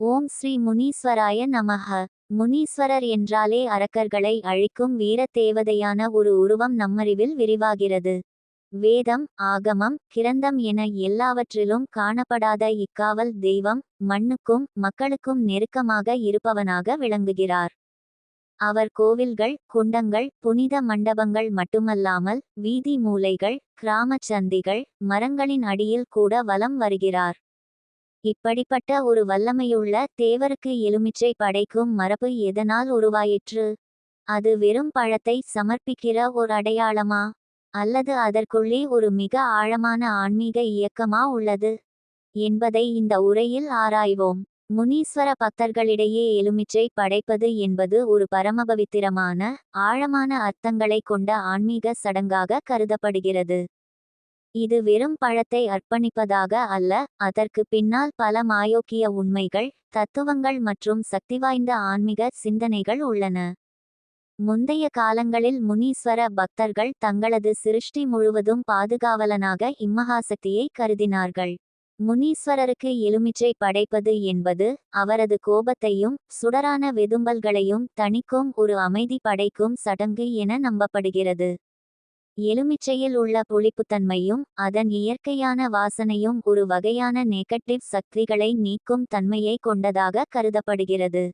ஓம் ஸ்ரீ முனீஸ்வராய நமஹ. முனீஸ்வரர் என்றாலே அரக்கர்களை அழிக்கும் வீரத் தேவதையான ஒரு உருவம் நம்மறிவில் விரிவாகிறது. வேதம் ஆகமம் கிரந்தம் என எல்லாவற்றிலும் காணப்படாத இக்காவல் தெய்வம் மண்ணுக்கும் மக்களுக்கும் நெருக்கமாக இருப்பவனாக விளங்குகிறார். அவர் கோவில்கள் குண்டங்கள் புனித மண்டபங்கள் மட்டுமல்லாமல் வீதி மூலைகள் கிராமச் சந்திகள் மரங்களின் அடியில் கூட வலம் வருகிறார். இப்படிப்பட்ட ஒரு வல்லமையுள்ள தேவருக்கு எலுமிச்சை படைக்கும் மரபு எதனால் உருவாயிற்று? அது வெறும் பழத்தை சமர்ப்பிக்கிற ஒரு அடையாளமா? அல்லது அதற்குள்ளே ஒரு மிக ஆழமான ஆன்மீக இயக்கமா உள்ளது? என்பதை இந்த உரையில் ஆராய்வோம். முனீஸ்வர பக்தர்களிடையே எலுமிச்சை படைப்பது என்பது ஒரு பரமபவித்திரமான ஆழமான அர்த்தங்களை கொண்ட ஆன்மீக சடங்காக கருதப்படுகிறது. இது வெறும் பழத்தை அர்ப்பணிப்பதாக அல்ல அதற்கு பின்னால் பல மாயோக்கிய உண்மைகள் தத்துவங்கள் மற்றும் சக்திவாய்ந்த ஆன்மீக சிந்தனைகள் உள்ளன. முந்தைய காலங்களில் முனீஸ்வர பக்தர்கள் தங்களது சிருஷ்டி முழுவதும் பாதுகாவலனாக இம்மகாசக்தியை கருதினார்கள். முனீஸ்வரருக்கு எலுமிச்சை படைப்பது என்பது அவரது கோபத்தையும் சுடரான வெதும்பல்களையும் தணிக்கும் ஒரு அமைதி படைக்கும் சடங்கு என நம்பப்படுகிறது. எலுமிச்சையில் உள்ள புளிப்புத்தன்மையும் அதன் இயற்கையான வாசனையும் ஒரு வகையான நெகட்டிவ் சக்திகளை நீக்கும் தன்மையை கொண்டதாக கருதப்படுகிறது.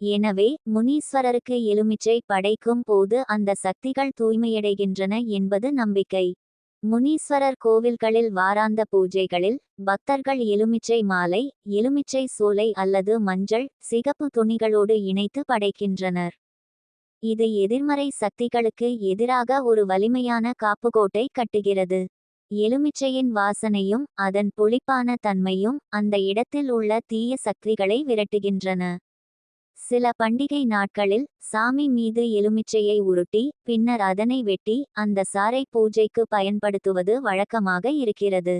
எனவே முனீஸ்வரருக்கு எலுமிச்சை படைக்கும் போது அந்த சக்திகள் தூய்மையடைகின்றன என்பது நம்பிக்கை. முனீஸ்வரர் கோவில்களில் வாராந்த பூஜைகளில் பக்தர்கள் எலுமிச்சை மாலை எலுமிச்சை சோலை அல்லது மஞ்சள் சிகப்பு துணிகளோடு இணைத்து படைக்கின்றனர். இது எதிர்மறை சக்திகளுக்கு எதிராக ஒரு வலிமையான காப்புக்கோட்டை கட்டுகிறது. எலுமிச்சையின் வாசனையும் அதன் புளிப்பான தன்மையும் அந்த இடத்தில் உள்ள தீய சக்திகளை விரட்டுகின்றன. சில பண்டிகை நாட்களில் சாமி மீது எலுமிச்சையை உருட்டி பின்னர் அதனை வெட்டி அந்த சாறை பூஜைக்கு பயன்படுத்துவது வழக்கமாக இருக்கிறது.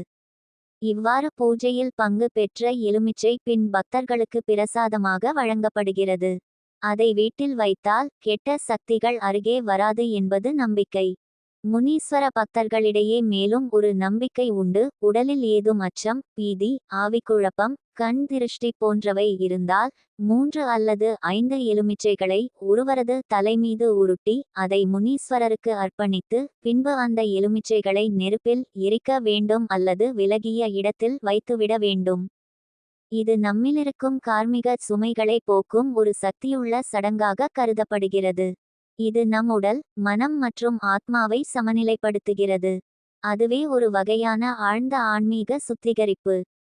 இவ்வாறு பூஜையில் பங்கு பெற்ற எலுமிச்சை பின் பக்தர்களுக்கு பிரசாதமாக வழங்கப்படுகிறது. அதை வீட்டில் வைத்தால் கெட்ட சக்திகள் அருகே வராது என்பது நம்பிக்கை. முனீஸ்வர பக்தர்களிடையே மேலும் ஒரு நம்பிக்கை உண்டு. உடலில் ஏதும் அச்சம் பீதி ஆவிக்குழப்பம் கண் திருஷ்டி போன்றவை இருந்தால் மூன்று அல்லது ஐந்து எலுமிச்சைகளை ஒருவரது தலைமீது உருட்டி அதை முனீஸ்வரருக்கு அர்ப்பணித்து பின்பு அந்த எலுமிச்சைகளை நெருப்பில் எரிக்க வேண்டும் அல்லது விலகிய இடத்தில் வைத்துவிட வேண்டும். இது நம்மிலிருக்கும் கார்மிக சுமைகளை போக்கும் ஒரு சக்தியுள்ள சடங்காக கருதப்படுகிறது. இது நம் உடல் மனம் மற்றும் ஆத்மாவை சமநிலைப்படுத்துகிறது. அதுவே ஒரு வகையான ஆழ்ந்த ஆன்மீக சுத்திகரிப்பு.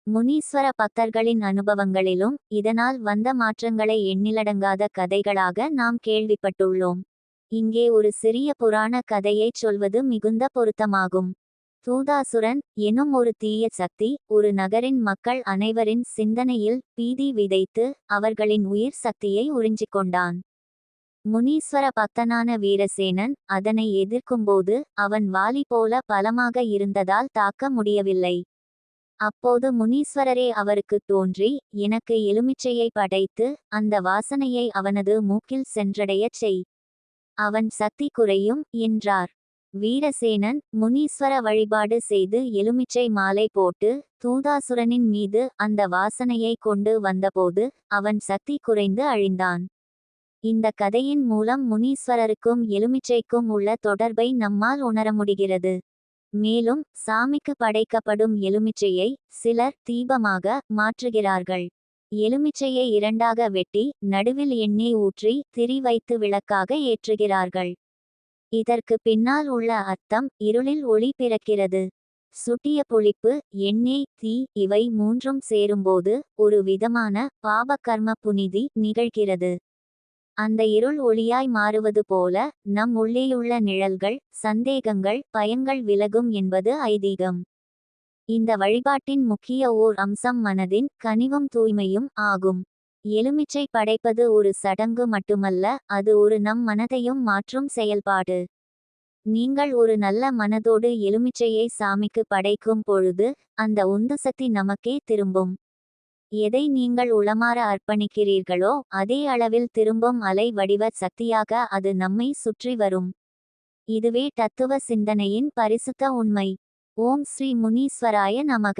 முனீஸ்வர பக்தர்களின் அனுபவங்களிலும் இதனால் வந்த மாற்றங்களை எண்ணிலடங்காத கதைகளாக நாம் கேள்விப்பட்டுள்ளோம். இங்கே ஒரு சிறிய புராண கதையைச் சொல்வது மிகுந்த பொருத்தமாகும். தூதாசுரன் எனும் ஒரு தீய சக்தி ஒரு நகரின் மக்கள் அனைவரின் சிந்தனையில் பீதி விதைத்து அவர்களின் உயிர் சக்தியை உறிஞ்சிக் கொண்டான் முனீஸ்வர பக்தனான வீரசேனன் அதனை எதிர்க்கும்போது அவன் வாலி போல பலமாக இருந்ததால் தாக்க முடியவில்லை. அப்போது முனீஸ்வரரே அவருக்கு தோன்றி எனக்கு எலுமிச்சையை படைத்து அந்த வாசனையை அவனது மூக்கில் சென்றடையச் செய். அவன் சக்தி குறையும் என்றார். வீரசேனன் முனீஸ்வர வழிபாடு செய்து எலுமிச்சை மாலை போட்டு தூதாசுரனின் மீது அந்த வாசனையை கொண்டு வந்தபோது அவன் சக்தி குறைந்து அழிந்தான். இந்த கதையின் மூலம் முனீஸ்வரருக்கும் எலுமிச்சைக்கும் உள்ள தொடர்பை நம்மால் உணர முடிகிறது. மேலும் சாமிக்கு படைக்கப்படும் எலுமிச்சையை சிலர் தீபமாக மாற்றுகிறார்கள். எலுமிச்சையை இரண்டாக வெட்டி நடுவில் எண்ணெய் ஊற்றி திரி வைத்து விளக்காக ஏற்றுகிறார்கள். இதற்கு பின்னால் உள்ள அர்த்தம் இருளில் ஒளி பிறக்கிறது. சுட்டிய புளிப்பு எண்ணெய் தீ இவை மூன்றும் சேரும்போது ஒரு விதமான பாபகர்ம புனிதி நிகழ்கிறது. அந்த இருள் ஒளியாய் மாறுவது போல நம் உள்ளேயுள்ள நிழல்கள் சந்தேகங்கள் பயங்கள் விலகும் என்பது ஐதீகம். இந்த வழிபாட்டின் முக்கிய ஓர் அம்சம் மனதின் கனிவும் தூய்மையும் ஆகும். எலுமிச்சை படைப்பது ஒரு சடங்கு மட்டுமல்ல அது ஒரு நம் மனதையும் மாற்றும் செயல்பாடு. நீங்கள் ஒரு நல்ல மனதோடு எலுமிச்சையை சாமிக்கு படைக்கும் பொழுது அந்த உந்து சக்தி நமக்கே திரும்பும். எதை நீங்கள் உளமாற அர்ப்பணிக்கிறீர்களோ அதே அளவில் திரும்பும் அலை வடிவ சக்தியாக அது நம்மை சுற்றி வரும். இதுவே தத்துவ சிந்தனையின் பரிசுத்த உண்மை. ஓம் ஸ்ரீ முனீஸ்வராய நமக.